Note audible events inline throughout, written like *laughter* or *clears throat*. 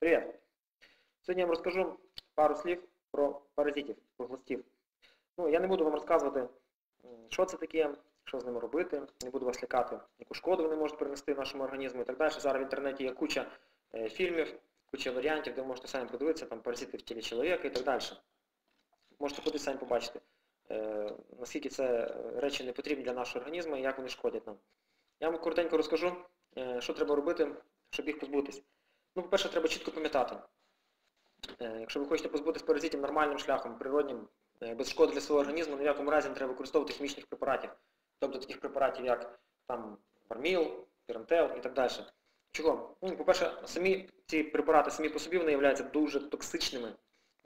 Привіт! Сьогодні я вам розкажу пару слів про паразитів, про глистів. Ну, я не буду вам розказувати, що це таке, що з ними робити, не буду вас лякати, яку шкоду вони можуть принести нашому організму і так далі. Зараз в інтернеті є куча е, фільмів, куча варіантів, де ви можете самі подивитися, там паразити в тілі чоловіка і так далі. Можете кудись самі побачити, е, наскільки це е, речі не потрібні для нашого організму і як вони шкодять нам. Я вам коротенько розкажу, що треба робити, щоб їх позбутись. Ну, по-перше, треба чітко пам'ятати. Е, Якщо ви хочете позбутися паразитів нормальним шляхом, природнім, е, без шкоди для свого організму, ні в якому разі не треба використовувати хімічних препаратів. Тобто таких препаратів, як там барміл, пірантел і так далі. Чого? Ну, по-перше, самі ці препарати самі по собі вони являються дуже токсичними.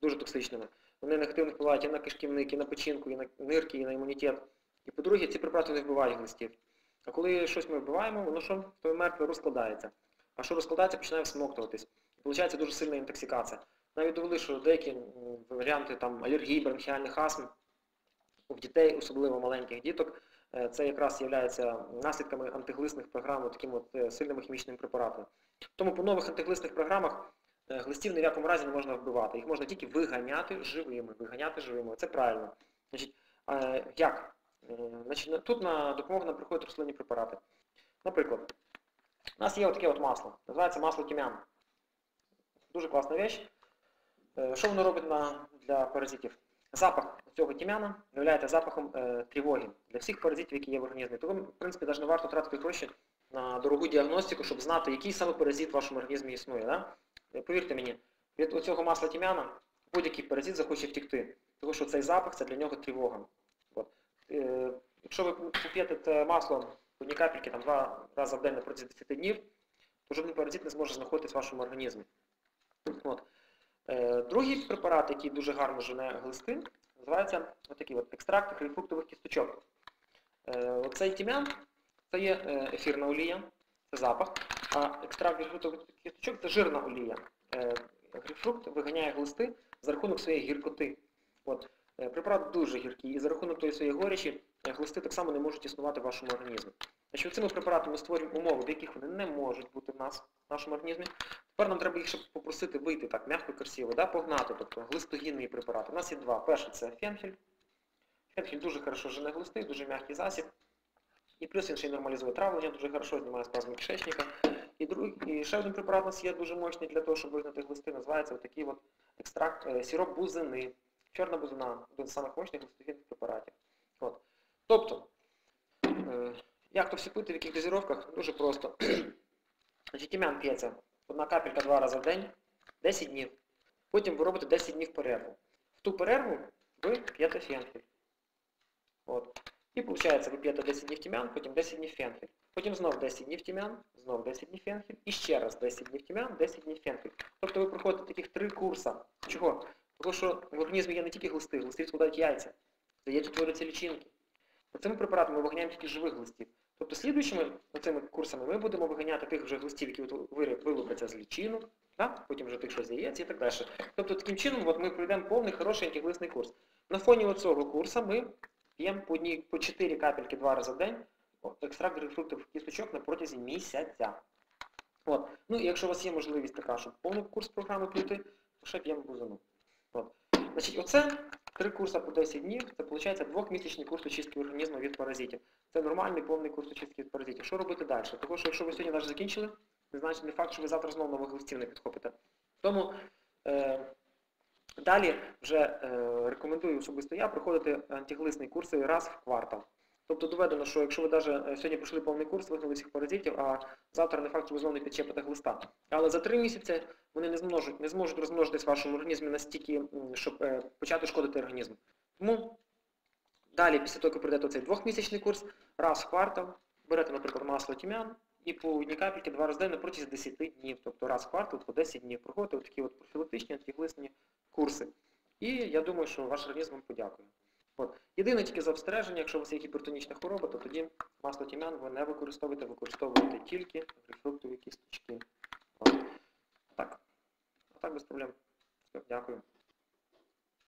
Дуже токсичними. Вони негативно впливають і на кишківник, і на печінку, і на нирки, і на імунітет. І по-друге, ці препарати не вбивають глистів. А коли щось ми вбиваємо, воно що? То мертве розкладається. А що розкладається, починає всмоктуватись. Виходить дуже сильна інтоксикація. Навіть довели, що деякі варіанти там, алергії, бронхіальних астм у дітей, особливо маленьких діток, е, це якраз є наслідками антиглисних програм, такими от е, сильними хімічними препаратами. Тому по нових антиглисних програмах е, глистів ні в якому разі не можна вбивати. Їх можна тільки виганяти живими. Виганяти живими. Це правильно. Значить, як? Значить, тут на допомогу нам приходять рослинні препарати. Наприклад, у нас є таке от масло, називається масло тім'ян. Дуже класна річ. Е, Що воно робить для паразитів? Запах цього тім'яна є запахом е, тривоги для всіх паразитів, які є в організмі. Тому, в принципі, навіть не варто тратити гроші на дорогу діагностику, щоб знати, який саме паразит в вашому організмі існує. Е, Повірте мені, від оцього масла тім'яна будь-який паразит захоче втікти. Тому що цей запах це для нього тривога. Якщо ви це масло одній капельки там, два рази в день на протязі 10 днів, то жодний паразит не зможе знаходитись в вашому організмі. От. Е, другий препарат, який дуже гарно жене глисти, називається отакий от екстракт грейпфруктових кісточок. Е, оцей тім'ян це є е, ефірна олія, це запах, а екстракт грейпфруктових кісточок це жирна олія. Е, грейпфрукт виганяє глисти за рахунок своєї гіркоти. От. Е, Препарат дуже гіркий, і за рахунок тої своєї горечі глисти так само не можуть існувати в вашому організмі. Значить, цими препаратами ми створюємо умови, в яких вони не можуть бути в нас, в нашому організмі. Тепер нам треба їх ще попросити вийти так, м'яко красиво, да, погнати, тобто глистогінні препарати. У нас є два. Перший це фенхель. Фенхель дуже хорошо жене глисти, дуже м'який засіб. І плюс він ще й нормалізує травлення, дуже хорошо знімає спазми кишечника. І, другий, і ще один препарат у нас є дуже мощний для того, щоб вигнати глисти, називається такий от екстракт, е, сироп бузини. Чорна бузина, один з самих мощних глистогінних препаратів. От. Тобто, е, як то всі пити, в яких дозировках? Дуже просто. *clears throat* Значить, тім'ян п'ється одна капелька два рази в день, 10 днів. Потім ви робите 10 днів перерву. В ту перерву ви п'єте фенхель. От. І виходить, ви п'єте 10 днів тім'ян, потім 10 днів фенхель. Потім знов 10 днів тім'ян, знов 10 днів фенхель. І ще раз 10 днів тім'ян, 10 днів фенхель. Тобто ви проходите таких три курса. Чого? Тому що в організмі є не тільки глисти, глисти відкладають яйця. Це яйця лічинки. Цими препаратами ми виганяємо тільки живих глистів. Тобто слідуючими цими курсами ми будемо виганяти тих вже глистів, які вилупляться з лічинок, да? потім вже тих, що з яєць і так далі. Тобто таким чином от ми пройдемо повний хороший антиглисний курс. На фоні цього курсу ми п'ємо по, по 4 капельки два рази в день екстракт грейпфруктових кісточок на протязі місяця. От. Ну і якщо у вас є можливість така, щоб повний курс програми пройти, то ще п'ємо бузину. От. Значить, оце три курси по 10 днів, це виходить двохмісячний курс очистки організму від паразитів. Це нормальний повний курс очистки від паразитів. Що робити далі? Тому що якщо ви сьогодні навіть закінчили, не значить не факт, що ви завтра знову нових листів не підхопите. Тому е, далі вже е, рекомендую особисто я проходити антиглисні курси раз в квартал. Тобто доведено, що якщо ви навіть сьогодні пройшли повний курс, вигнали всіх паразитів, а завтра не факт, що ви знову не підчепите глиста. Але за три місяці вони не зможуть, не зможуть розмножитись в вашому організмі настільки, щоб е, почати шкодити організму. Тому далі, після того, як ви пройдете цей двохмісячний курс, раз в квартал берете, наприклад, масло тім'ян і по одній капельки два рази на протязі 10 днів. Тобто раз в квартал по 10 днів проходите такі от профілактичні антиглисні курси. І я думаю, що ваш організм вам подякує. Єдине тільки за якщо у вас є гіпертонічна хвороба, то тоді масло тім'ян ви не використовуєте, використовуєте тільки грейпфруктові кісточки. Так. А так без проблем. Дякую.